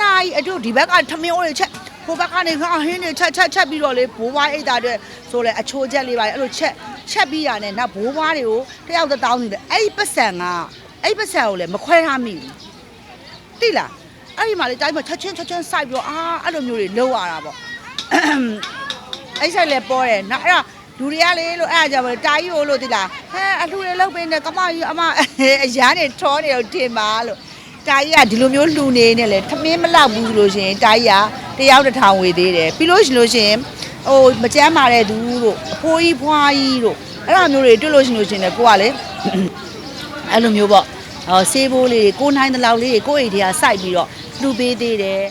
နာရီအတူဒီဘက်ကထမင်းအိုးတွေချက်ဟိုဘက်ကနေငါဟင်းတွေချက်ချက်ချက်ပြီးတော့လေဘိုးဘွားအိတ်တာတဲ့ဆိုလဲအချိုးချက်လေးပါလေအဲ့လိုချက်ချက်ပြီးရတယ်နောက်ဘိုးဘွားတွေကိုတယောက်တစ်တောင်းနေတယ်အဲ့ဒီပတ်စံကအဲ့ဒီပတ်စံကိုလည်းမခွဲထားမိဘူးတိလားအဲ့ဒီမှာလေတိုင်းမှာချက်ချင်းချက်ချင်းစိုက်ပြီးတော့အာအဲ့လိုမျိုးတွေလုပ်ရတာပေါ့အဲ့ဆက်လည်းပေါ်တယ်နော်အဲ့တော့လူတွေကလေလို့အဲ့ဒါကြောင့်မလို့တာကြီးကိုလို့တိလားဟဲအလှူတွေလောက်ပေးနေကမကြီးအမအရန်နေထောနေတော့တင်ပါလို့ တာကြီးကဒီလိုမျိုးလှူနေနေလေထမင်းမလောက်ဘူးဆိုလို့ရှရင်တာကြီးကတယောက်တစ်ထောင်ဝေသေးတယ်ပြီးလို့ရှိလို့ရှရင်ဟိုမကြမ်းမာတဲ့သူတို့အဖိုးကြီးဖွားကြီးတို့အဲ့လိုမျိုးတွေတွေ့လို့ရှိလို့ရှရင်လည်းကိုကလေအဲ့လိုမျိုးပေါ့ဟောဆေးဘိုးလေးတွေကိုနိုင်တဲ့လောက်လေးကိုအိတ်တွေကစိုက်ပြီးတော့လှူပေးသေးတယ်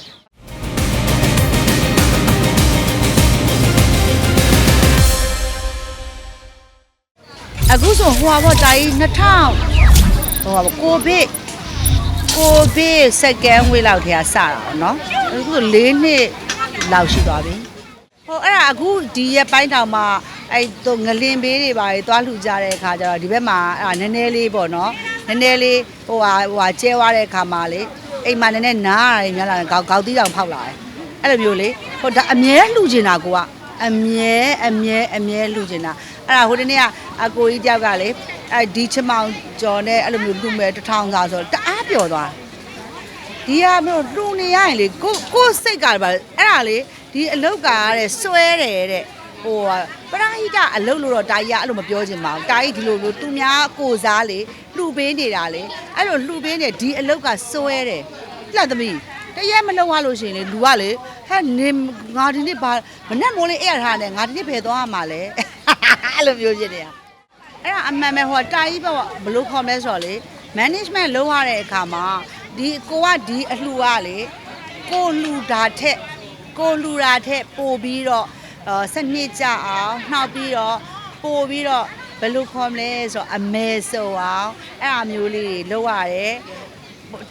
အခုဆိုဟိုဘောတာကြီး2000ဟိုဘောကိုဗစ် ကိုဗစ်စက္ကန့်ဝေးလောက်ထဲကစတာပေါ့နော်အခုဆို၄နှစ်လောက်ရှိသွားပြီဟိုအဲ့ဒါအခုဒီရက်ပိုင်းတောင်မှအဲ့တော့ငလင်ဘေးတွေပါတွေသွားလှူကြတဲ့အခါကျတော့ဒီဘက်မှာအဲ့ဒါနည်းနည်းလေးပေါ့နော်နည်းနည်းလေးဟိုဟာဟိုဟာကျဲသွားတဲ့အခါမှာလေအိမ်မှာနည်းနည်းနားရတယ်များလာတယ်ခေါက်ခေါက်တီးတောင်ဖောက်လာတယ်အဲ့လိုမျိုးလေဟိုဒါအမြဲလှူချင်တာကိုကအမြဲအမြဲအမြဲလှူချင်တာအဲ့ဒါဟိုတနေ့ကအကိုကြီးတယောက်ကလေအဲ့ဒီချမောင်ကျော်နဲ့အဲ့လိုမျိုးလှူမဲ့တစ်ထောင်စာဆိုတော့တအား ပျော်သွားတယ်ဒီဟာမျိုးလှူနေရရင်လေကိုကိုစိတ်ကပါအဲ့ဒါလေဒီအလုတ်ကတဲ့စွဲတယ်တဲ့ဟိုဟာပရာဟိတအလုတ်လို့တော့တာကြီးကအဲ့လိုမပြောချင်ပါဘူးတာကြီးဒီလိုမျိုးသူများကိုစားလေလှူပေးနေတာလေအဲ့လိုလှူပေးနေဒီအလုတ်ကစွဲတယ်လှသမီးတရက်မလုံရလို့ရှိရင်လေလူကလေဟဲ့နေငါဒီနေ့ဘာမနဲ့မိုးလေးအဲ့ရထားတယ်ငါဒီနေ့ဖယ်သွားရမှာလဲအဲ့လိုမျိုးဖြစ်နေတာအဲ့ဒါအမှန်ပဲဟိုတာကြီးပေါ့ဘယ်လို့ခေါ်မလဲဆိုတော့လေ management လုပ်ရတဲ့အခါမှာဒီကိုကဒီအလှူကလေကိုလှူတာထက်ကိုလှူတာထက်ပို့ပြီးတော့အာစနစ်ကြအောင်နှောက်ပြီးတော့ပို့ပြီးတော့ဘယ်လို့ခေါ်မလဲဆိုတော့အမဲဆိုအောင်အဲ့အမျိုးလေးတွေလုပ်ရတယ်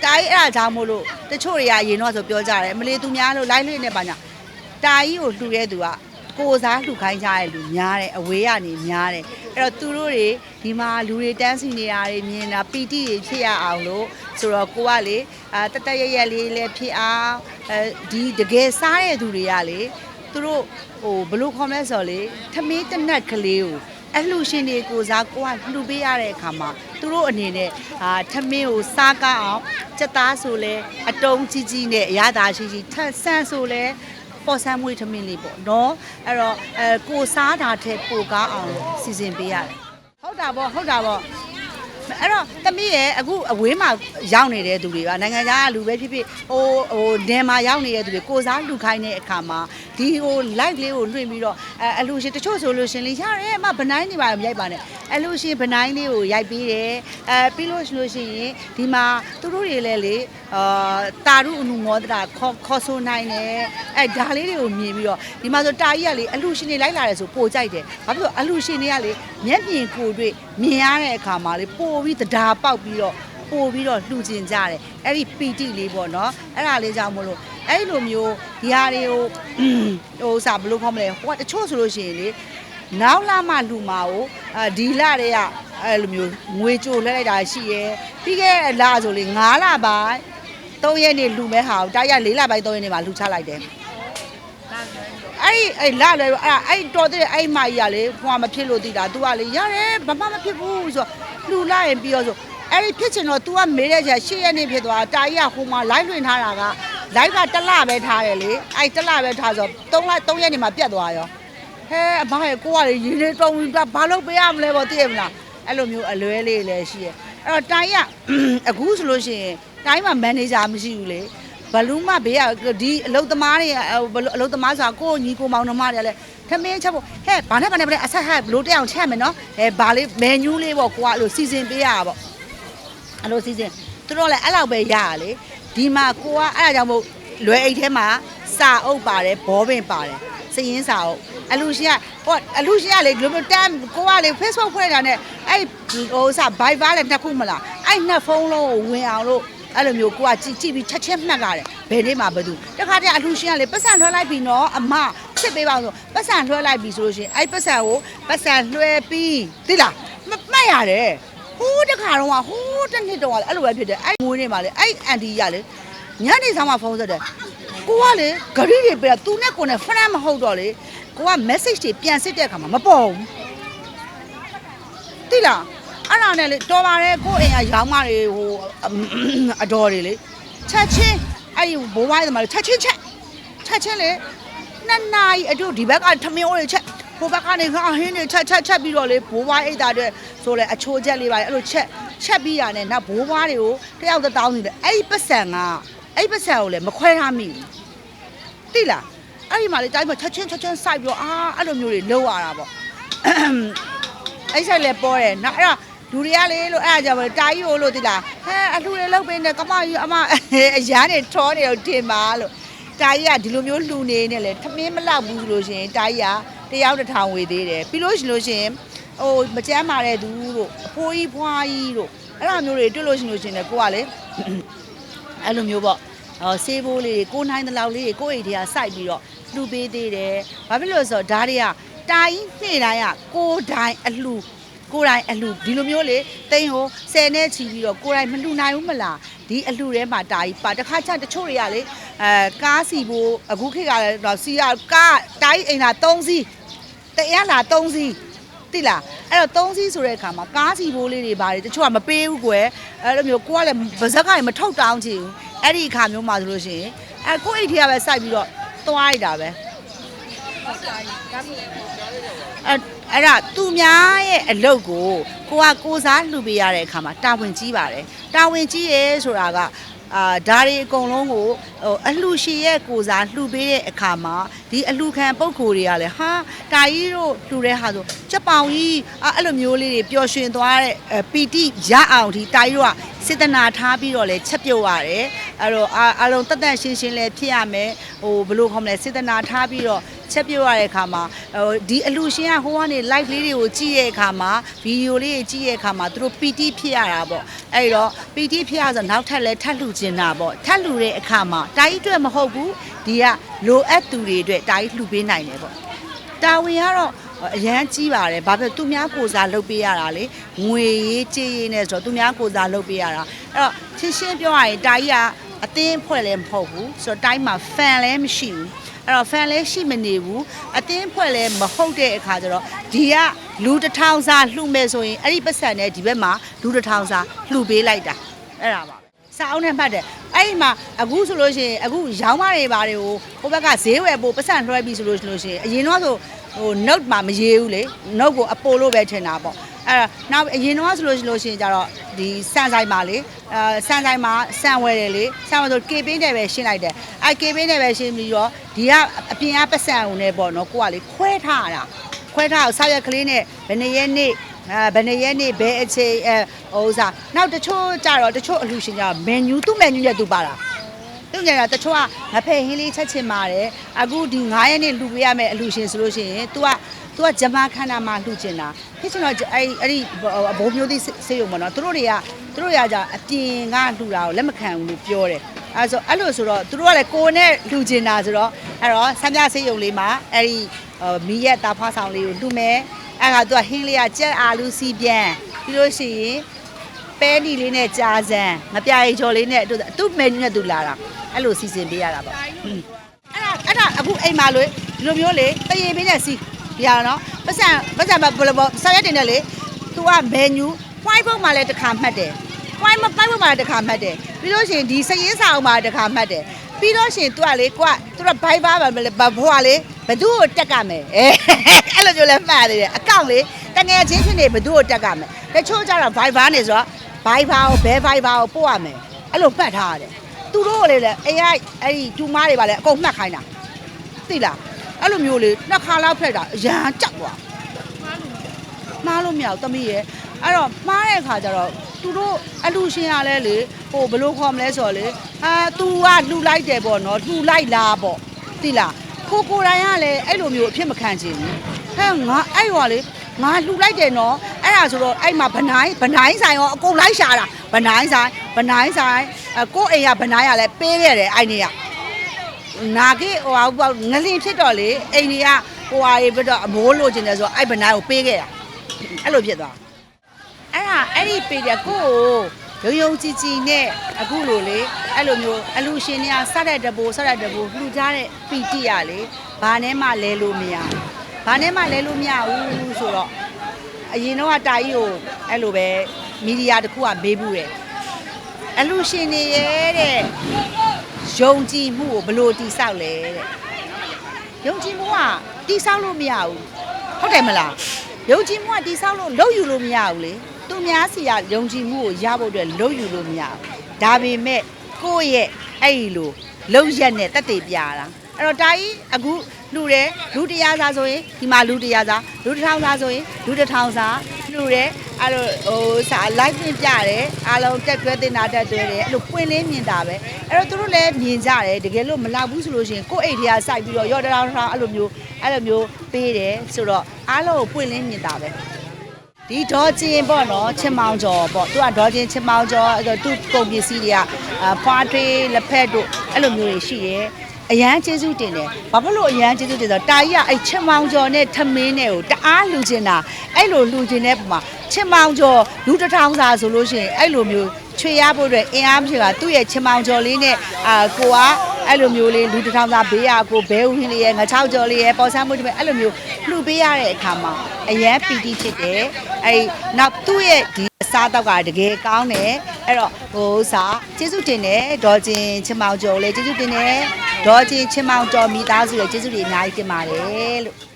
တာကြီးအဲ့ဒါကြောင့်မို့လို့တချို့တွေကရင်တော့ဆိုပြောကြတယ်မလေးသူများလို့ live လေးနဲ့ပါညာတာကြီးကိုလှူတဲ့သူကကိုယ်စားလှူခိုင်းကြတဲ့လူများတယ်အဝေးကနေများတယ် အဲ့တော့သူတို့တွေဒီမှာလူတွေတန်းစီနေတာတွေမြင်တာပီတိတွေဖြစ်ရအောင်လို့ဆိုတော့ကိုကလေအာတတရရက်လေးလည်းဖြစ်အောင်အဲဒီတကယ်စားတဲ့သူတွေကလေသူတို့ဟိုဘယ်လို့ခေါ်မလဲဆိုတော့လေထမင်းတစ်နက်ကလေးကိုအလှူရှင်တွေကိုစားကိုကလှူပေးရတဲ့အခါမှာသူတို့အနေနဲ့အာထမင်းကိုစားကောင်းအောင်စက်သားဆိုလဲအတုံးကြီးကြီးနဲ့အရသာရှိရှိထက်ဆန်းဆိုလဲ ပေါ်ဆန်းမွေးထမင်းလေးပေါ့နော်အဲ့တော့အဲကိုစားတာထက်ပိုကားအောင်လို့စီစဉ်ပေးရတယ်ဟုတ်တာပေါ့ဟုတ်တာပေါ့အဲ့တော့တမီးရဲ့အခုအဝေးမှာရောက်နေတဲ့သူတွေပါနိုင်ငံခြားကလူပဲဖြစ်ဖြစ်ဟိုဟိုဒန်မှာရောက်နေတဲ့သူတွေကိုစားလူခိုင်းတဲ့အခါမှာ ဒီဟို live လေးကိုလွှင့်ပြီးတော့အဲအလူရှင်တချို့ဆိုလို့ရှင်လေးရတယ်အမဗနိုင်းနေပါမရိုက်ပါနဲ့အလူရှင်ဗနိုင်းလေးကိုရိုက်ပေးတယ်အဲပြီးလို့ရှိလို့ရှိရင်ဒီမှာသူတို့တွေလည်းလေအာတာရုအနုမောဒတာခေါ်ခေါ်ဆိုနိုင်တယ်အဲဒါလေးတွေကိုမြင်ပြီးတော့ဒီမှာဆိုတာကြီးကလေအလူရှင်တွေလိုက်လာတယ်ဆိုပိုကြိုက်တယ်ဘာဖြစ်လို့အလူရှင်တွေကလေမျက်မြင်ကိုယ်တွေ့မြင်ရတဲ့အခါမှာလေပိုပြီးတရားပေါက်ပြီးတော့ပို့ပြီးတော့လှူကျင်ကြတယ်အဲ့ဒီပီတိလေးပေါ့နော်အဲ့ဒါလေးကြောင့်မလို့ အဲ့လိုမျိုးဒီဟာတွေကိုဟိုစာဘယ်လိုခေါ်မလဲဟိုကတချို့ဆိုလို့ရှိရင်လေနောက်လာမှလှူမှာကိုအဲဒီလတွေကအဲ့လိုမျိုးငွေကြိုလဲလိုက်တာရှိရဲပြီးခဲ့တဲ့လဆိုလေ9လပိုင်း3ရက်နေလှူမဲ့ဟာကိုတာရ4လပိုင်း3ရက်နေမှာလှူချလိုက်တယ်အဲ့ဒီအဲ့လာလဲအဲ့ဒါအဲ့တော်တဲ့အဲ့မကြီးကလေဟိုမဖြစ်လို့တည်တာ तू ကလေရတယ်ဘာမှမဖြစ်ဘူးဆိုတော့လှူလိုက်ရင်ပြီးတော့ဆိုအဲ့ဒီဖြစ်ချင်တော့ तू ကမေးတဲ့ချက်ရှေ့ရက်နေဖြစ်သွားတာကြီးကဟိုမှာ live လွှင့်ထားတာက live ကတစ်လပဲထားတယ်လေအဲ့တစ်လပဲထားဆိုတော့3လ3ရက်နေမှာပြတ်သွားရောဟဲအမရဲ့ကိုကလေရင်းနေတုံးပြီးဘာလို့ပေးရမလဲပေါ့သိရမလားအဲ့လိုမျိုးအလွဲလေးလည်းရှိရဲ့အဲ့တော့တိုင်းကအခုဆိုလို့ရှိရင်တိုင်းမှာ manager မရှိဘူးလေဘလူးမဘေးကဒီအလုတ်သမားတွေဘလူးအလုတ်သမားဆိုတာကိုယ့်ညီကိုမောင်နှမတွေကလည်းထမင်းချက်ဖို့ဟဲ့ဘာနဲ့ဘာနဲ့ဘာနဲ့အဆက်ဟဲ့ဘလို့တက်အောင်ချက်မယ်နော်ဟဲ့ဘာလေးမန်နူးလေးပေါ့ကိုကအဲ့လိုစီစဉ်ပေးရတာပေါ့အဲ့လိုစီစဉ်သူတို့လည်းအဲ့လောက်ပဲရရလေ ဒီမှာကိုကအဲ့ဒါကြောင့်မို့လွယ်အိတ်ထဲမှာစာအုပ်ပါတယ်ဘောပင်ပါတယ်စည်ရင်းစာအုပ်အလူရှင်ကဟိုအလူရှင်ကလေဒီလိုမျိုးတမ်းကိုကလေ Facebook ဖွဲ့တာနဲ့အဲ့ဟိုစာ Viber လည်းနှစ်ခုမလားအဲ့နှစ်ဖုန်းလုံးကိုဝင်အောင်လို့အဲ့လိုမျိုးကိုကကြည့်ကြည့်ပြီးချက်ချက်မှတ်လာတယ်ဘယ်နေ့မှဘယ်သူတခါတည်းအလှရှင်ကလေပတ်စံလွှဲလိုက်ပြီနော်အမစစ်ပေးပါဦးဆိုပတ်စံလွှဲလိုက်ပြီဆိုလို့ရှိရင်အဲ့ပတ်စံကိုပတ်စံလွှဲပြီးသိလားမမှတ်ရတယ် ဟိုးတခါတော့ဟိုးတစ်နှစ်တော့အဲ့လိုပဲဖြစ်တယ်အဲ့မွေးနေမှာလေအဲ့အန်တီကလေညနေဆောင်မှဖုန်းဆက်တယ်ကိုကလေဂရီတွေပြသူနဲ့ကိုနဲ့ဖရန်မဟုတ်တော့လေကိုက message တွေပြန်စစ်တဲ့အခါမှာမပေါ်ဘူးတိလားအဲ့ဒါနဲ့လေတော်ပါတယ်ကိုအိမ်ကရောင်းမတွေဟိုအတော်တွေလေချက်ချင်းအဲ့ဒီဘိုးဘွားတွေမှာချက်ချင်းချက်ချက်ချင်းလေနှစ်နာရီအတူဒီဘက်ကထမင်းအိုးတွေချက် ဟိုဘက်ကနေငါဟင်းတွေချက်ချက်ချက်ပြီးတော့လေဘိုးဘွားအိတ်သားတွေဆိုလေအချိုးချက်လေးပါလေအဲ့လိုချက်ချက်ပြီးရတယ်နောက်ဘိုးဘွားတွေကိုတယောက်တစ်တောင်းနေတယ်အဲ့ဒီပတ်စံကအဲ့ဒီပတ်စံကိုလည်းမခွဲထားမိဘူးတိလားအဲ့ဒီမှာလေတိုင်းမှာချက်ချင်းချက်ချင်းစိုက်ပြီးတော့အာအဲ့လိုမျိုးတွေလုပ်ရတာပေါ့အဲ့ဆိုင်လည်းပေါ်တယ်နော်အဲ့တော့လူတွေကလေလို့အဲ့ဒါကြောင့်မလို့တာကြီးကိုလို့တိလားဟဲအလှူတွေလောက်ပေးနေကမကြီးအမအရန်နေထောနေတော့တင်ပါလို့ တာကြီးကဒီလိုမျိုးလှူနေနေလေထမင်းမလောက်ဘူးလို့ရှရင်တာကြီးကတယောက်တစ်ထောင်ဝေသေးတယ်ပြီးလို့ရှိလို့ရှရင်ဟိုမကြမ်းမာတဲ့သူတို့အဖိုးကြီးဖွားကြီးတို့အဲ့လိုမျိုးတွေတွေ့လို့ရှိလို့ရှရင်လေကိုကလေအဲ့လိုမျိုးပေါ့ဟောဆေးဘိုးလေးတွေကိုနိုင်တဲ့လောက်လေးတွေကိုအိတ်တွေကစိုက်ပြီးတော့လှူပေးသေးတယ်ဘာဖြစ်လို့လဲဆိုတော့ဒါတွေကတာကြီးနှိမ့်တိုင်းကကိုတိုင်အလှူ ကိုတိုင်အလှူဒီလိုမျိုးလေတိန်ဟိုဆယ်နဲ့ချီပြီးတော့ကိုတိုင်မလှူနိုင်ဘူးမလားဒီအလှူထဲမှာတာကြီးပါတခါချတချို့တွေကလေအဲကားစီဘိုးအခုခေတ်ကလည်းတော့စီရကားတာကြီးအိမ်သာ3စီးတရားလာ3စီးတိလားအဲ့တော့3စီးဆိုတဲ့အခါမှာကားစီဘိုးလေးတွေပါတယ်တချို့ကမပေးဘူးကွယ်အဲ့လိုမျိုးကိုကလည်းဗဇက်ကလည်းမထုတ်တောင်းချင်ဘူးအဲ့ဒီအခါမျိုးမှာဆိုလို့ရှိရင်အဲကိုအိတ်ထရပဲစိုက်ပြီးတော့သွားရတာပဲ အဲ့အဲ့ဒါသူများရဲ့အလုပ်ကိုကိုကကိုစားလှူပေးရတဲ့အခါမှာတာဝန်ကြီးပါတယ်တာဝန်ကြီးရဲဆိုတာကအာဒါတွေအကုန်လုံးကိုဟိုအလှူရှင်ရဲ့ကိုစားလှူပေးတဲ့အခါမှာဒီအလှူခံပုံကိုယ်တွေကလည်းဟာတာကြီးတို့လှူတဲ့ဟာဆိုချက်ပေါင်ကြီးအာအဲ့လိုမျိုးလေးတွေပျော်ရွှင်သွားတဲ့အဲပီတိရအောင်ဒီတာကြီးတို့ကစေတနာထားပြီးတော့လဲချက်ပြုတ်ရတယ်အဲ့တော့အာအလုံးတက်တက်ရှင်းရှင်းလဲဖြစ်ရမယ်ဟိုဘယ်လိုခေါ်မလဲစေတနာထားပြီးတော့ ချက်ပြုတ်ရတဲ့အခါမှာဟိုဒီအလူရှင်ကဟိုကနေ live လေးတွေကိုကြည့်ရဲ့အခါမှာဗီဒီယိုလေးတွေကြည့်ရဲ့အခါမှာသူတို့ PT ဖြစ်ရတာပေါ့အဲ့တော့ PT ဖြစ်ရဆိုနောက်ထပ်လဲထပ်လှူကျင်တာပေါ့ထပ်လှူတဲ့အခါမှာတာကြီးအတွက်မဟုတ်ဘူးဒီကလိုအပ်သူတွေအတွက်တာကြီးလှူပေးနိုင်တယ်ပေါ့တာဝန်ကတော့အရန်ကြီးပါတယ်ဘာဖြစ်သူများကိုစားလုပ်ပေးရတာလေငွေရေးကြေးရေးနဲ့ဆိုတော့သူများကိုစားလုပ်ပေးရတာအဲ့တော့ရှင်းရှင်းပြောရရင်တာကြီးကအသင်းဖွဲ့လည်းမဟုတ်ဘူးဆိုတော့တိုင်းမှာ fan လည်းမရှိဘူး အဲ့တော့ fan လည်းရှိမနေဘူးအတင်းဖွဲ့လည်းမဟုတ်တဲ့အခါကျတော့ဒီကလူတစ်ထောင်စာလှူမဲ့ဆိုရင်အဲ့ဒီပတ်စံနဲ့ဒီဘက်မှာလူတစ်ထောင်စာလှူပေးလိုက်တာအဲ့ဒါပါပဲစာအုပ်နဲ့မှတ်တယ်အဲ့ဒီမှာအခုဆိုလို့ရှိရင်အခုရောင်းမတွေပါတွေကိုဟိုဘက်ကဈေးဝယ်ဖို့ပတ်စံလွှဲပြီးဆိုလို့ရှိရင်အရင်တော့ဆိုဟို note မှာမရေးဘူးလေ note ကိုအပိုလို့ပဲထင်တာပေါ့ အဲ့ဒါနောက်အရင်တော့ဆိုလို့ရှိလို့ရှိရင်ကျတော့ဒီစန်ဆိုင်မှာလေအဲစန်ဆိုင်မှာစံဝယ်တယ်လေစံဝယ်ဆို KB နဲ့ပဲရှင်းလိုက်တယ်အဲ KB နဲ့ပဲရှင်းပြီးတော့ဒီကအပြင်ကပတ်စံုံနဲ့ပေါ့နော်ကိုကလေခွဲထားရတာခွဲထားအောင်ဆောက်ရက်ကလေးနဲ့ဘယ်နှစ်ရက်နေ့အဲဘယ်နှစ်ရက်နေ့ဘယ်အချိန်အဲဟိုဥစားနောက်တချို့ကြတော့တချို့အလူရှင်ကြတော့ menu သူ့ menu ရဲ့သူပါတာသူညတာတချို့ကငဖယ်ဟင်းလေးချက်ချင်ပါတယ်အခုဒီ9ရက်နေ့လှူပေးရမယ်အလှူရှင်ဆိုလို့ရှိရင် तू က तू ကဂျမခန္ဓာမှာလှူချင်တာဖြစ်ချင်တော့အဲ့အဲ့ဒီဘုံမျိုးသီးစေးရုံပေါ့နော်သူတို့တွေကသူတို့ရကြအပြင်ကလှူတာကိုလက်မခံဘူးလို့ပြောတယ်အဲဆိုအဲ့လိုဆိုတော့သူတို့ကလည်းကိုယ်နဲ့လှူချင်တာဆိုတော့အဲ့တော့ဆမ်းပြစေးရုံလေးမှာအဲ့ဒီမီးရက်တာဖွားဆောင်လေးကိုလှူမယ်အဲ့က तू ကဟင်းလေးကကြက်အာလူစီပြန်ပြီးလို့ရှိရင်ပဲနီလေးနဲ့ကြားစမ်းငပြာရီချော်လေးနဲ့သူသူ့မန်နူနဲ့သူလာတာအဲ့လိုစီစဉ်ပေးရတာပေါ့အဲ့ဒါအဲ့ဒါအခုအိမ်မှာလို့ဒီလိုမျိုးလေတရေပေးနဲ့စီ ပြရနော်ပတ်စံပတ်စံဘယ်လိုပေါ့ဆောက်ရက်တင်တယ်လေ तू ကမန်နူ white book မှာလည်းတစ်ခါမှတ်တယ် white မ white book မှာလည်းတစ်ခါမှတ်တယ်ပြီးလို့ရှိရင်ဒီစရင်းစာအုပ်မှာတစ်ခါမှတ်တယ်ပြီးတော့ရှင် तू ကလေကွာ तू ကဘိုင်ဘာပဲလေဘဘွားလေဘသူ့ကိုတက်ကမယ်အဲအဲ့လိုမျိုးလဲမှတ်ရတယ်အကောင့်လေတငယ်ချင်းဖြစ်နေဘသူ့ကိုတက်ကမယ်တချို့ကျတော့ Viber နေဆိုတော့ Viber ကိုဘဲ Viber ကိုပို့ရမယ်အဲ့လိုမှတ်ထားရတယ်သူတို့ကလေလေအေးအဲ့ဒီတူမားတွေပါလေအကုန်မှတ်ခိုင်းတာသိလား အဲ့လိုမျိုးလေနှစ်ခါလောက်ဖက်တာအရန်ကြောက်သွားမှားလို့မရဘူးတမီးရဲ့အဲ့တော့မှားတဲ့ခါကျတော့သူတို့အလူရှင်ရလဲလေဟိုဘယ်လိုခေါ်မလဲဆိုတော့လေအာ तू ကလှူလိုက်တယ်ပေါ့နော်လှူလိုက်လားပေါ့သိလားကိုကိုတိုင်းကလည်းအဲ့လိုမျိုးအဖြစ်မခံချင်ဘူးဟဲ့ငါအဲ့ဟောလေငါလှူလိုက်တယ်နော်အဲ့ဒါဆိုတော့အဲ့မှာဗနိုင်ဗနိုင်ဆိုင်ရောအကုန်လိုက်ရှာတာဗနိုင်ဆိုင်ဗနိုင်ဆိုင်အကိုအိမ်ကဗနိုင်ကလည်းပေးခဲ့တယ်အဲ့နေက နာကေဟိုဟာပေါ့ငလင်ဖြစ်တော့လေအိမ်ကြီးကဟိုဟာရေပြတော့အမိုးလိုချင်တယ်ဆိုတော့အဲ့ဗနိုင်ကိုပေးခဲ့တာအဲ့လိုဖြစ်သွားအဲ့ဒါအဲ့ဒီပေးတယ်ကိုကိုရုံရုံကြည်ကြည်နဲ့အခုလိုလေအဲ့လိုမျိုးအလူရှင်တွေကစတဲ့တဘူစတဲ့တဘူလှူကြတဲ့ပီတိရလေဘာနဲ့မှလဲလို့မရဘူးဘာနဲ့မှလဲလို့မရဘူးဆိုတော့အရင်တော့တာကြီးကိုအဲ့လိုပဲမီဒီယာတစ်ခုကမေးဘူးတယ်အလူရှင်တွေရဲ့တဲ့ ယုံကြည်မှုကိုဘယ်လိုတည်ဆောက်လဲတဲ့ယုံကြည်မှုကတည်ဆောက်လို့မရဘူးဟုတ်တယ်မလားယုံကြည်မှုကတည်ဆောက်လို့လုပ်ယူလို့မရဘူးလေသူများစီကယုံကြည်မှုကိုရဖို့အတွက်လုပ်ယူလို့မရဘူးဒါပေမဲ့ကိုယ့်ရဲ့အဲ့ဒီလိုလုံရက်နဲ့တက်တည်ပြတာအဲ့တော့တာကြီးအခုလူတယ်လူတရားစားဆိုရင်ဒီမှာလူတရားစားလူတစ်ထောင်စားဆိုရင်လူတစ်ထောင်စား လူတယ်အဲ့လိုဟိုစာ live ပြင်ပြတယ်အားလုံးတက်တွဲတင်တာတက်တွဲတယ်အဲ့လိုပွင့်လင်းမြင်တာပဲအဲ့တော့သူတို့လည်းမြင်ကြတယ်တကယ်လို့မလောက်ဘူးဆိုလို့ရှိရင်ကိုယ့်အိတ်ထဲကစိုက်ပြီးတော့ရော့တထောင်ထောင်အဲ့လိုမျိုးအဲ့လိုမျိုးပေးတယ်ဆိုတော့အားလုံးကိုပွင့်လင်းမြင်တာပဲဒီဒေါ်ချင်းပေါ့နော်ချင်မောင်ကျော်ပေါ့သူကဒေါ်ချင်းချင်မောင်ကျော်အဲ့တော့သူ့ကုန်ပစ္စည်းတွေကအာဖွားထွေးလက်ဖက်တို့အဲ့လိုမျိုးတွေရှိတယ် အရန်ကျေးဇူးတင်တယ်ဘာဖြစ်လို့အရန်ကျေးဇူးတင်ဆိုတော့တာကြီးကအဲ့ချင်မောင်ကျော်နဲ့ထမင်းနဲ့ကိုတအားလူချင်တာအဲ့လိုလူချင်တဲ့ပုံမှာချင်မောင်ကျော်လူတစ်ထောင်စာဆိုလို့ရှိရင်အဲ့လိုမျိုးချွေရဖို့အတွက်အင်အားမရှိတာသူ့ရဲ့ချင်မောင်ကျော်လေးနဲ့အာကိုက အဲ့လိုမျိုးလေးလူတစ်ထောင်စာဘေးရကိုဘဲဦးဟင်းလေးရဲ့ငချောက်ကျော်လေးရဲ့ပေါ်ဆန်းမှုတွေပဲအဲ့လိုမျိုးလှူပေးရတဲ့အခါမှာအရန်ပီတိဖြစ်တယ်အဲ့နောက်သူ့ရဲ့ဒီအစားတော့ကတကယ်ကောင်းတယ်အဲ့တော့ဟိုဥစားကျေးဇူးတင်တယ်ဒေါ်ချင်းချင်မောင်ကျော်လေးကျေးဇူးတင်တယ်ဒေါ်ချင်းချင်မောင်ကျော်မိသားစုရဲ့ကျေးဇူးတွေအများကြီးတင်ပါတယ်လို့